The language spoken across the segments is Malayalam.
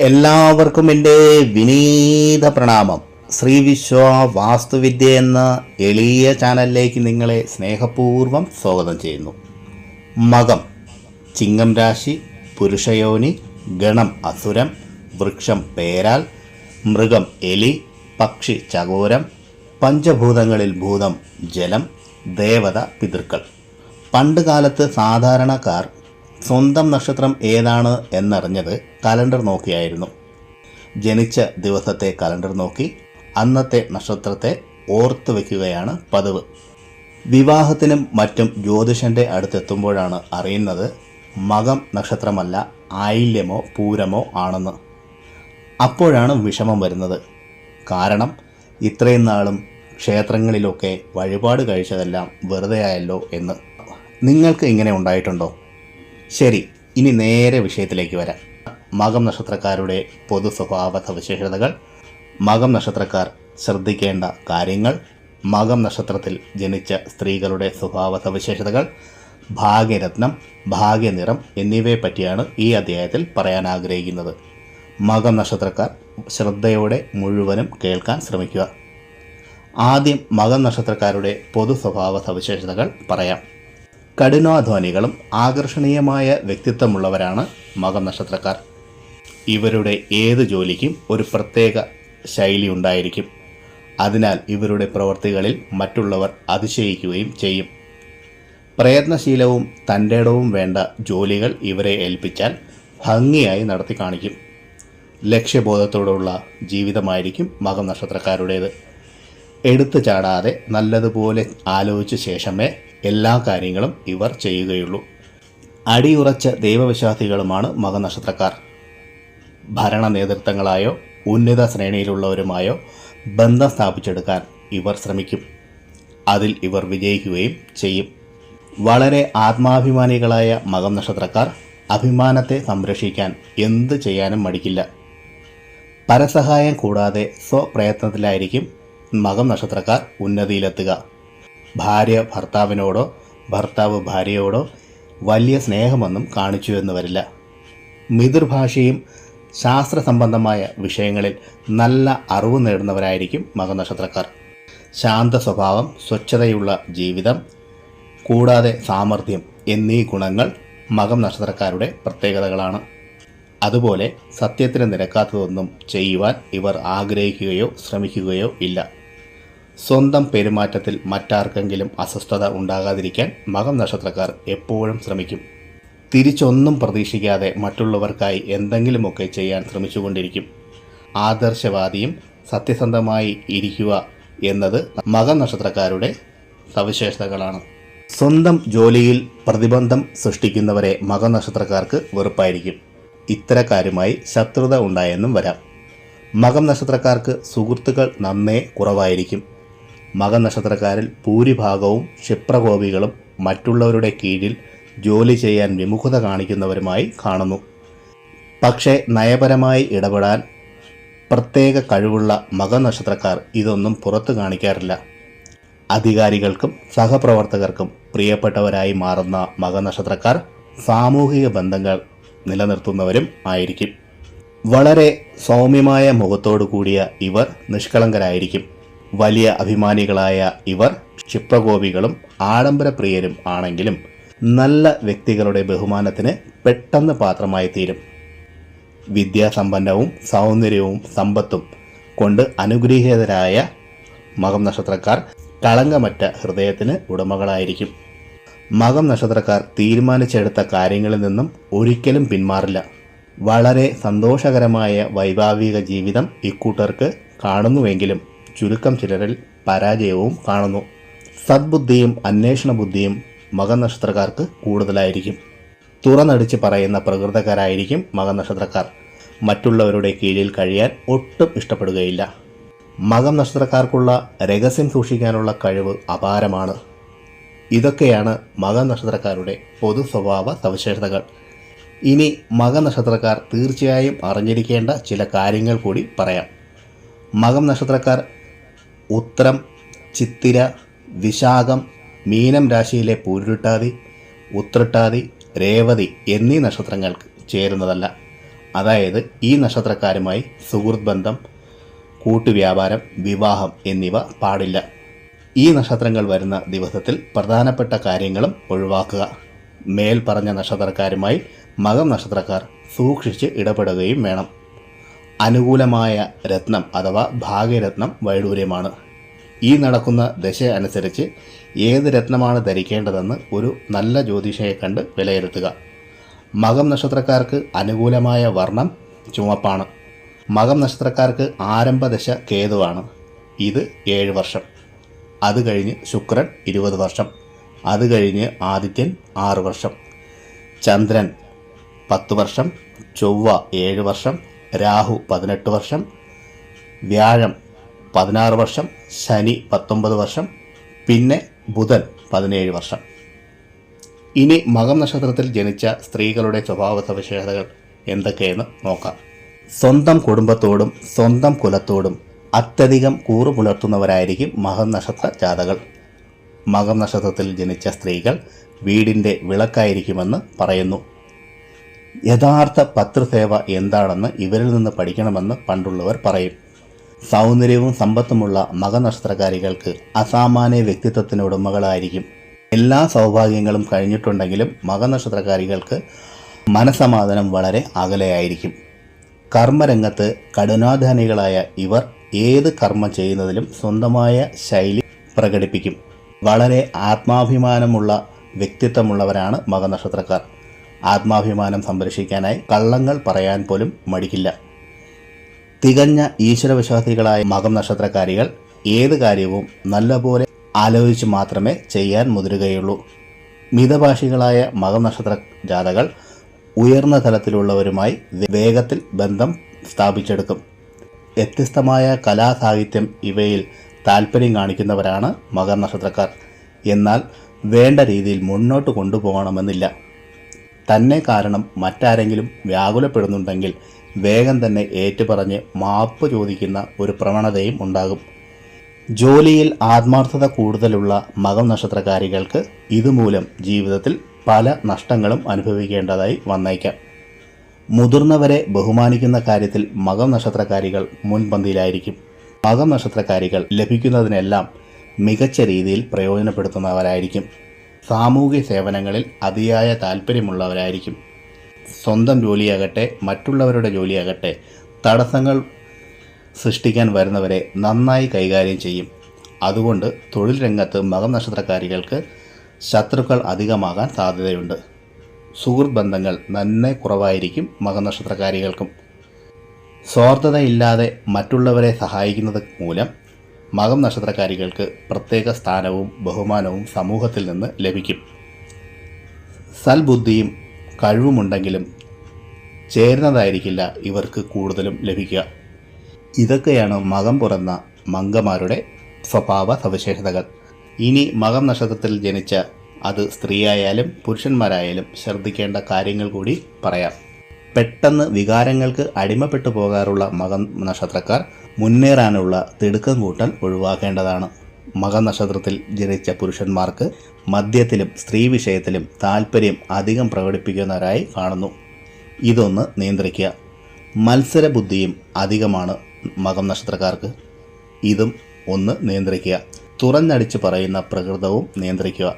എല്ലാവർക്കും എന്റെ വിനീത പ്രണാമം. ശ്രീ വിശ്വ വാസ്തുവിദ്യ എന്ന എളിയ ചാനലിലേക്ക് നിങ്ങളെ സ്നേഹപൂർവം സ്വാഗതം ചെയ്യുന്നു. മകം ചിങ്ങം രാശി പുരുഷയോനി ഗണം അസുരം വൃക്ഷം പേരാൽ മൃഗം എലി പക്ഷി ചകോരം പഞ്ചഭൂതങ്ങളിൽ ഭൂതം ജലം ദേവത പിതൃക്കൾ. പണ്ട് കാലത്ത് സാധാരണക്കാർ സ്വന്തം നക്ഷത്രം ഏതാണ് എന്നറിഞ്ഞത് കലണ്ടർ നോക്കിയായിരുന്നു. ജനിച്ച ദിവസത്തെ കലണ്ടർ നോക്കി അന്നത്തെ നക്ഷത്രത്തെ ഓർത്തു വയ്ക്കുകയാണ് പതിവ്. വിവാഹത്തിനും മറ്റും ജ്യോതിഷന്റെ അടുത്തെത്തുമ്പോഴാണ് അറിയുന്നത് മകം നക്ഷത്രമല്ല ആയില്യമോ പൂരമോ ആണെന്ന്. അപ്പോഴാണ് വിഷമം വരുന്നത്. കാരണം ഇത്രയും നാളും ക്ഷേത്രങ്ങളിലൊക്കെ വഴിപാട് കഴിച്ചതെല്ലാം വെറുതെ ആയല്ലോ എന്ന്. നിങ്ങൾക്ക് ഇങ്ങനെ ഉണ്ടായിട്ടുണ്ടോ? ശരി ഇനി നേരെ വിഷയത്തിലേക്ക് വരാം. മകം നക്ഷത്രക്കാരുടെ പൊതു സ്വഭാവ സവിശേഷതകൾ. മകം നക്ഷത്രക്കാർ ശ്രദ്ധിക്കേണ്ട കാര്യങ്ങൾ. മകം നക്ഷത്രത്തിൽ ജനിച്ച സ്ത്രീകളുടെ സ്വഭാവ സവിശേഷതകൾ. ഭാഗ്യരത്നം ഭാഗ്യനിറം എന്നിവയെ പറ്റിയാണ് ഈ അധ്യായത്തിൽ പറയാൻ ആഗ്രഹിക്കുന്നത്. മകം നക്ഷത്രക്കാർ ശ്രദ്ധയോടെ മുഴുവനും കേൾക്കാൻ ശ്രമിക്കുക. ആദ്യം മകം നക്ഷത്രക്കാരുടെ പൊതു സ്വഭാവ സവിശേഷതകൾ പറയാം. കഠിനാധ്വാനികളും ആകർഷണീയമായ വ്യക്തിത്വമുള്ളവരാണ് മകം നക്ഷത്രക്കാർ. ഇവരുടെ ഏത് ജോലിക്കും ഒരു പ്രത്യേക ശൈലി ഉണ്ടായിരിക്കും. അതിനാൽ ഇവരുടെ പ്രവൃത്തികളിൽ മറ്റുള്ളവർ അതിശയിക്കുകയും ചെയ്യും. പ്രയത്നശീലവും തന്റെടവും വേണ്ട ജോലികൾ ഇവരെ ഏൽപ്പിച്ചാൽ ഭംഗിയായി നടത്തി കാണിക്കും. ലക്ഷ്യബോധത്തോടുള്ള ജീവിതമായിരിക്കും മകം നക്ഷത്രക്കാരുടേത്. എടുത്തു ചാടാതെ നല്ലതുപോലെ ആലോചിച്ച ശേഷമേ എല്ലാ കാര്യങ്ങളും ഇവർ ചെയ്യുകയുള്ളൂ. അടിയുറച്ച ദൈവവിശ്വാസികളുമാണ് മകനക്ഷത്രക്കാർ. ഭരണ നേതൃത്വങ്ങളായോ ഉന്നത ശ്രേണിയിലുള്ളവരുമായോ ബന്ധം സ്ഥാപിച്ചെടുക്കാൻ ഇവർ ശ്രമിക്കും. അതിൽ ഇവർ വിജയിക്കുകയും ചെയ്യും. വളരെ ആത്മാഭിമാനികളായ മകം നക്ഷത്രക്കാർ അഭിമാനത്തെ സംരക്ഷിക്കാൻ എന്ത് ചെയ്യാനും മടിക്കില്ല. പരസഹായം കൂടാതെ സ്വപ്രയത്നത്തിലായിരിക്കും മകം നക്ഷത്രക്കാർ ഉന്നതിയിലെത്തുക. ഭാര്യ ഭർത്താവിനോടോ ഭർത്താവ് ഭാര്യയോടോ വലിയ സ്നേഹമൊന്നും കാണിച്ചു എന്ന് വരില്ല. മിതൃഭാഷയും ശാസ്ത്ര സംബന്ധമായ വിഷയങ്ങളിൽ നല്ല അറിവ് നേടുന്നവരായിരിക്കും മകനക്ഷത്രക്കാർ. ശാന്ത സ്വഭാവം സ്വച്ഛതയുള്ള ജീവിതം കൂടാതെ സാമർഥ്യം എന്നീ ഗുണങ്ങൾ മകം നക്ഷത്രക്കാരുടെ പ്രത്യേകതകളാണ്. അതുപോലെ സത്യത്തിന് നിരക്കാത്തതൊന്നും ചെയ്യുവാൻ ഇവർ ആഗ്രഹിക്കുകയോ ശ്രമിക്കുകയോ ഇല്ല. സ്വന്തം പെരുമാറ്റത്തിൽ മറ്റാർക്കെങ്കിലും അസ്വസ്ഥത ഉണ്ടാകാതിരിക്കാൻ മകം നക്ഷത്രക്കാർ എപ്പോഴും ശ്രമിക്കും. തിരിച്ചൊന്നും പ്രതീക്ഷിക്കാതെ മറ്റുള്ളവർക്കായി എന്തെങ്കിലുമൊക്കെ ചെയ്യാൻ ശ്രമിച്ചുകൊണ്ടിരിക്കും. ആദർശവാദിയും സത്യസന്ധമായി ഇരിക്കുക എന്നത് മകം നക്ഷത്രക്കാരുടെ സവിശേഷതകളാണ്. സ്വന്തം ജോലിയിൽ പ്രതിബന്ധം സൃഷ്ടിക്കുന്നവരെ മകം നക്ഷത്രക്കാർക്ക് വെറുപ്പായിരിക്കും. ഇത്തരക്കാരുമായി ശത്രുത ഉണ്ടായെന്നും വരാം. മകം നക്ഷത്രക്കാർക്ക് സുഹൃത്തുക്കൾ നന്നേ കുറവായിരിക്കും. മക നക്ഷത്രക്കാരിൽ ഭൂരിഭാഗവും ക്ഷിപ്രകോപികളും മറ്റുള്ളവരുടെ കീഴിൽ ജോലി ചെയ്യാൻ വിമുഖത കാണിക്കുന്നവരുമായി കാണുന്നു. പക്ഷേ നയപരമായി ഇടപെടാൻ പ്രത്യേക കഴിവുള്ള മകനക്ഷത്രക്കാർ ഇതൊന്നും പുറത്തു കാണിക്കാറില്ല. അധികാരികൾക്കും സഹപ്രവർത്തകർക്കും പ്രിയപ്പെട്ടവരായി മാറുന്ന മകനക്ഷത്രക്കാർ സാമൂഹിക ബന്ധങ്ങൾ നിലനിർത്തുന്നവരും ആയിരിക്കും. വളരെ സൗമ്യമായ മുഖത്തോടു കൂടിയ ഇവർ നിഷ്കളങ്കരായിരിക്കും. വലിയ അഭിമാനികളായ ഇവർ ക്ഷിപ്രകോപികളും ആഡംബരപ്രിയരും ആണെങ്കിലും നല്ല വ്യക്തികളുടെ ബഹുമാനത്തിന് പെട്ടെന്ന് പാത്രമായി തീരും വിദ്യാസമ്പന്നവും സൗന്ദര്യവും സമ്പത്തും കൊണ്ട് അനുഗ്രഹീതരായ മകം നക്ഷത്രക്കാർ കളങ്കമറ്റ ഹൃദയത്തിന് ഉടമകളായിരിക്കും. മകം നക്ഷത്രക്കാർ തീരുമാനിച്ചെടുത്ത കാര്യങ്ങളിൽ നിന്നും ഒരിക്കലും പിന്മാറില്ല. വളരെ സന്തോഷകരമായ വൈഭാവിക ജീവിതം ഇക്കൂട്ടർക്ക് കാണുന്നുവെങ്കിലും ചുരുക്കം ചിലരിൽ പരാജയവും കാണുന്നു. സദ്ബുദ്ധിയും അന്വേഷണ ബുദ്ധിയും മകനക്ഷത്രക്കാർക്ക് കൂടുതലായിരിക്കും. തുറന്നടിച്ച് പറയുന്ന പ്രകൃതക്കാരായിരിക്കും മകനക്ഷത്രക്കാർ. മറ്റുള്ളവരുടെ കീഴിൽ കഴിയാൻ ഒട്ടും ഇഷ്ടപ്പെടുകയില്ല. മകം നക്ഷത്രക്കാർക്കുള്ള രഹസ്യം സൂക്ഷിക്കാനുള്ള കഴിവ് അപാരമാണ്. ഇതൊക്കെയാണ് മകം നക്ഷത്രക്കാരുടെ പൊതു സ്വഭാവ സവിശേഷതകൾ. ഇനി മക നക്ഷത്രക്കാർ തീർച്ചയായും അറിഞ്ഞിരിക്കേണ്ട ചില കാര്യങ്ങൾ കൂടി പറയാം. മകം നക്ഷത്രക്കാർ ഉത്രം ചിത്തിര വിശാഖം മീനം രാശിയിലെ പൂരുരുട്ടാതി ഉത്രട്ടാതി രേവതി എന്നീ നക്ഷത്രങ്ങൾക്ക് ചേരുന്നതല്ല. അതായത് ഈ നക്ഷത്രക്കാരുമായി സുഹൃത്ത് ബന്ധം കൂട്ടുവ്യാപാരം വിവാഹം എന്നിവ പാടില്ല. ഈ നക്ഷത്രങ്ങൾ വരുന്ന ദിവസത്തിൽ പ്രധാനപ്പെട്ട കാര്യങ്ങളും ഒഴിവാക്കുക. മേൽ പറഞ്ഞ നക്ഷത്രക്കാരുമായി മകം നക്ഷത്രക്കാർ സൂക്ഷിച്ച് ഇടപെടുകയും വേണം. അനുകൂലമായ രത്നം അഥവാ ഭാഗ്യരത്നം വൈഡൂര്യമാണ്. ഈ നടക്കുന്ന ദശ അനുസരിച്ച് ഏത് രത്നമാണ് ധരിക്കേണ്ടതെന്ന് ഒരു നല്ല ജ്യോതിഷയെ കണ്ട് വിലയിരുത്തുക. മകം നക്ഷത്രക്കാർക്ക് അനുകൂലമായ വർണം ചുമപ്പാണ്. മകം നക്ഷത്രക്കാർക്ക് ആരംഭദശ കേതുവാണ്. ഇത് ഏഴ് വർഷം. അത് കഴിഞ്ഞ് ശുക്രൻ ഇരുപത് വർഷം. അത് കഴിഞ്ഞ് ആദിത്യൻ ആറ് വർഷം. ചന്ദ്രൻ പത്ത് വർഷം. ചൊവ്വ ഏഴ് വർഷം. രാഹു പതിനെട്ട് വർഷം വ്യാഴം പതിനാറ് വർഷം ശനി പത്തൊമ്പത് വർഷം പിന്നെ ബുധൻ പതിനേഴ് വർഷം. ഇനി മകം നക്ഷത്രത്തിൽ ജനിച്ച സ്ത്രീകളുടെ സ്വഭാവ സവിശേഷതകൾ എന്തൊക്കെയെന്ന് നോക്കാം. സ്വന്തം കുടുംബത്തോടും സ്വന്തം കുലത്തോടും അത്യധികം കൂറു പുലർത്തുന്നവരായിരിക്കും മകം നക്ഷത്ര ജാതകൾ. മകം നക്ഷത്രത്തിൽ ജനിച്ച സ്ത്രീകൾ വീടിന്റെ വിളക്കായിരിക്കുമെന്ന് പറയുന്നു. യഥാർത്ഥ പത്രസേവ എന്താണെന്ന് ഇവരിൽ നിന്ന് പഠിക്കണമെന്ന് പണ്ടുള്ളവർ പറയും. സൗന്ദര്യവും സമ്പത്തുമുള്ള മകനക്ഷത്രകാരികൾക്ക് അസാമാന്യ വ്യക്തിത്വത്തിന് ഉടമകളായിരിക്കും എല്ലാ സൗഭാഗ്യങ്ങളും കഴിഞ്ഞിട്ടുണ്ടെങ്കിലും മകനക്ഷത്രകാരികൾക്ക് മനസമാധാനം വളരെ അകലെയായിരിക്കും. കർമ്മരംഗത്ത് കഠിനാധാനികളായ ഇവർ ഏത് കർമ്മം ചെയ്യുന്നതിലും സ്വന്തമായ ശൈലി പ്രകടിപ്പിക്കും. വളരെ ആത്മാഭിമാനമുള്ള വ്യക്തിത്വമുള്ളവരാണ് മകനക്ഷത്രക്കാർ ആത്മാഭിമാനം സംരക്ഷിക്കാനായി കള്ളങ്ങൾ പറയാൻ പോലും മടിക്കില്ല. തികഞ്ഞ ഈശ്വരവിശ്വാസികളായ മകം നക്ഷത്രക്കാരികൾ ഏത് കാര്യവും നല്ലപോലെ ആലോചിച്ച് മാത്രമേ ചെയ്യാൻ മുതിരുകയുള്ളൂ. മിതഭാഷികളായ മകം നക്ഷത്ര ജാഥകൾ ഉയർന്ന തലത്തിലുള്ളവരുമായി വേഗത്തിൽ ബന്ധം സ്ഥാപിച്ചെടുക്കും. വ്യത്യസ്തമായ കലാസാഹിത്യം ഇവയിൽ താല്പര്യം കാണിക്കുന്നവരാണ് മകർ നക്ഷത്രക്കാർ. എന്നാൽ വേണ്ട രീതിയിൽ മുന്നോട്ട് കൊണ്ടുപോകണമെന്നില്ല. തന്നെ കാരണം മറ്റാരെങ്കിലും വ്യാകുലപ്പെടുന്നുണ്ടെങ്കിൽ വേഗം തന്നെ ഏറ്റുപറഞ്ഞ് മാപ്പ് ചോദിക്കുന്ന ഒരു പ്രവണതയും ഉണ്ടാകും. ജോലിയിൽ ആത്മാർത്ഥത കൂടുതലുള്ള മകം നക്ഷത്രകാരികൾക്ക് ഇതുമൂലം ജീവിതത്തിൽ പല നഷ്ടങ്ങളും അനുഭവിക്കേണ്ടതായി വന്നേക്കാം. മുതിർന്നവരെ ബഹുമാനിക്കുന്ന കാര്യത്തിൽ മകം നക്ഷത്രകാരികൾ മുൻപന്തിയിലായിരിക്കും. മകം നക്ഷത്രകാരികൾ ലഭിക്കുന്നതിനെല്ലാം മികച്ച രീതിയിൽ പ്രയോജനപ്പെടുത്തുന്നവരായിരിക്കും. സാമൂഹ്യ സേവനങ്ങളിൽ അതിയായ താല്പര്യമുള്ളവരായിരിക്കും. സ്വന്തം ജോലിയാകട്ടെ മറ്റുള്ളവരുടെ ജോലിയാകട്ടെ തടസ്സങ്ങൾ സൃഷ്ടിക്കാൻ വരുന്നവരെ നന്നായി കൈകാര്യം ചെയ്യും. അതുകൊണ്ട് തൊഴിൽ രംഗത്ത് മകം നക്ഷത്രക്കാരികൾക്ക് ശത്രുക്കൾ അധികമാകാൻ സാധ്യതയുണ്ട്. സുഹൃത്ത് ബന്ധങ്ങൾ നന്നെ കുറവായിരിക്കും മകനക്ഷത്രക്കാരികൾക്കും സ്വാർത്ഥതയില്ലാതെ മറ്റുള്ളവരെ സഹായിക്കുന്നത് മൂലം മകം നക്ഷത്രക്കാരികൾക്ക് പ്രത്യേക സ്ഥാനവും ബഹുമാനവും സമൂഹത്തിൽ നിന്ന് ലഭിക്കും. സൽബുദ്ധിയും കഴിവുമുണ്ടെങ്കിലും ചേരുന്നതായിരിക്കില്ല ഇവർക്ക് കൂടുതലും ലഭിക്കുക. ഇതൊക്കെയാണ് മകം പുറന്ന മംഗമാരുടെ സ്വഭാവ സവിശേഷതകൾ. ഇനി മകം നക്ഷത്രത്തിൽ ജനിച്ച അത് സ്ത്രീയായാലും പുരുഷന്മാരായാലും ശ്രദ്ധിക്കേണ്ട കാര്യങ്ങൾ കൂടി പറയാം. പെട്ടെന്ന് വികാരങ്ങൾക്ക് അടിമപ്പെട്ടു പോകാറുള്ള മകം നക്ഷത്രക്കാർ മുന്നേറാനുള്ള തിടുക്കം കൂട്ടൽ ഒഴിവാക്കേണ്ടതാണ്. മകനക്ഷത്രത്തിൽ ജനിച്ച പുരുഷന്മാർക്ക് മദ്യത്തിലും സ്ത്രീ വിഷയത്തിലും താല്പര്യം അധികം പ്രകടിപ്പിക്കുന്നവരായി കാണുന്നു. ഇതൊന്ന് നിയന്ത്രിക്കുക. മത്സരബുദ്ധിയും അധികമാണ് മകം നക്ഷത്രക്കാർക്ക് ഇതും ഒന്ന് നിയന്ത്രിക്കുക. തുറന്നടിച്ച് പറയുന്ന പ്രകൃതവും നിയന്ത്രിക്കുക.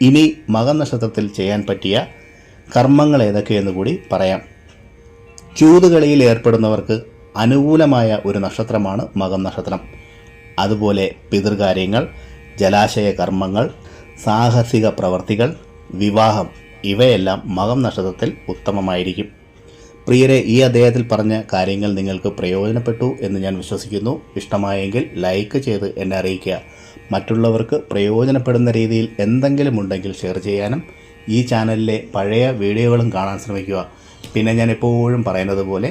ഇനി മകം നക്ഷത്രത്തിൽ ചെയ്യാൻ പറ്റിയ കർമ്മങ്ങൾ ഏതൊക്കെയെന്ന് കൂടി പറയാം. ചൂതുകളിയിൽ ഏർപ്പെടുന്നവർക്ക് അനുകൂലമായ ഒരു നക്ഷത്രമാണ് മകം നക്ഷത്രം. അതുപോലെ പിതൃകാര്യങ്ങൾ ജലാശയ കർമ്മങ്ങൾ സാഹസിക പ്രവർത്തികൾ വിവാഹം ഇവയെല്ലാം മകം നക്ഷത്രത്തിൽ ഉത്തമമായിരിക്കും. പ്രിയരെ ഈ അദ്ദേഹത്തിൽ പറഞ്ഞ കാര്യങ്ങൾ നിങ്ങൾക്ക് പ്രയോജനപ്പെട്ടു എന്ന് ഞാൻ വിശ്വസിക്കുന്നു. ഇഷ്ടമായെങ്കിൽ ലൈക്ക് ചെയ്ത് എന്നെ അറിയിക്കുക. മറ്റുള്ളവർക്ക് പ്രയോജനപ്പെടുന്ന രീതിയിൽ എന്തെങ്കിലും ഉണ്ടെങ്കിൽ ഷെയർ ചെയ്യാനും ഈ ചാനലിലെ പഴയ വീഡിയോകളും കാണാൻ ശ്രമിക്കുക. പിന്നെ ഞാൻ എപ്പോഴും പറയുന്നത് പോലെ